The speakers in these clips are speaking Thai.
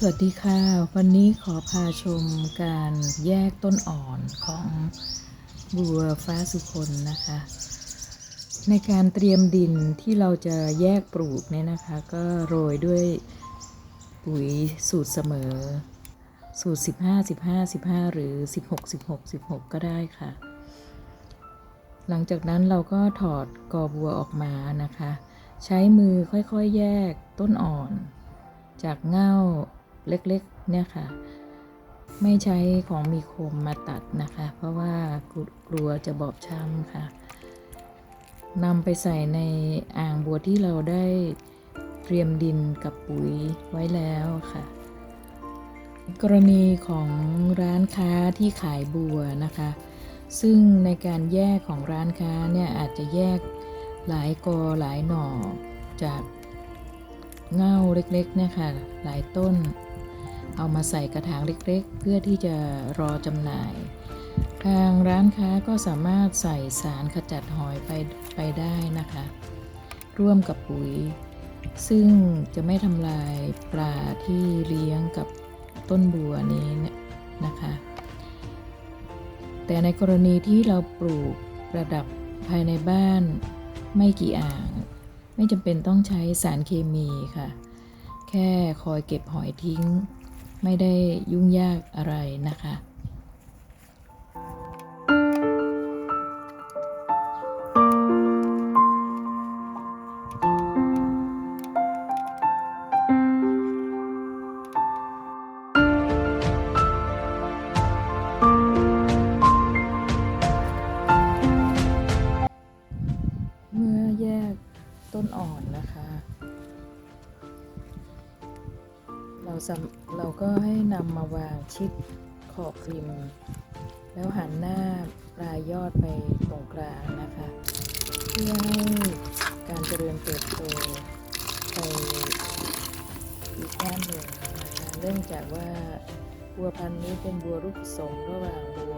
สวัสดีค่ะ วันนี้ขอพาชมการแยกต้นอ่อนของบัวฟ้าสุคนนะคะ ในการเตรียมดินที่เราจะแยกปลูกเนี่ยนะคะ ก็โรยด้วยปุ๋ยสูตรเสมอ สูตร 15 15 15 หรือ 16 16 16 ก็ได้ค่ะ หลังจากนั้นเราก็ถอดกอบัวออกมานะคะ ใช้มือค่อยๆ แยกต้นอ่อนจากเง่า เล็กๆเนี่ยค่ะ ไม่ใช้ของมีคมมาตัดนะคะ เพราะว่ากลัวจะบอบช้ำค่ะนำไปใส่ในอ่างบัวที่เราได้เตรียมดินกับปุ๋ยไว้แล้วค่ะ กรณีของร้านค้าที่ขายบัวนะคะ ซึ่งในการแยกของร้านค้าเนี่ยอาจจะแยกหลายกอหลายหน่อจากเง่าเล็กๆเนี่ยค่ะหลายต้น เอามาใส่กระถางเล็กๆ เพื่อที่จะรอจำหน่าย ทางร้านค้าก็สามารถใส่สารขจัดหอยไปไปได้นะคะ ร่วมกับปุ๋ย ซึ่งจะไม่ทำลายปลาที่เลี้ยงกับต้นบัวนี้นะคะ แต่ในกรณีที่เราปลูกประดับภายในบ้านไม่กี่อ่าง ไม่จำเป็นต้องใช้สารเคมีค่ะ แค่คอยเก็บหอยทิ้ง ไม่ได้ยุ่งยากอะไรนะคะเมื่อแยกต้นอ่อนนะคะ เราเราก็ให้นำมาวางชิดขอบริมแล้วหันหน้าปลายยอดไปตรงกลางนะคะ เพื่อให้การเจริญเติบโตไปอีกด้านหนึ่งนะคะเนื่องจากว่าบัวพันธุ์นี้เป็นบัวรูปผสมระหว่างบัว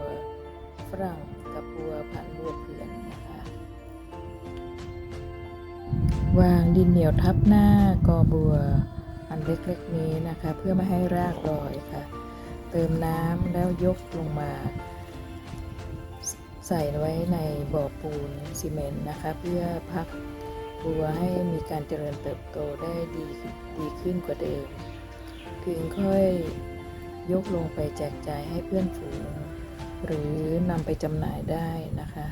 ฝรั่งกับบัวพันธุ์บัวเผือนนะคะ วางดินเหนียวทับหน้ากอบัว เล็กๆนี้นะคะ เพื่อไม่ให้รากลอยค่ะ เติมน้ำแล้วยกลงมา ใส่ไว้ในบ่อปูนซีเมนต์นะคะ เพื่อพักบัวให้มีการเจริญเติบโตได้ดีดีขึ้นกว่าเดิม ถึงค่อยยกลงไปแจกจ่ายให้เพื่อนฝูง หรือนำไปจำหน่ายได้นะคะ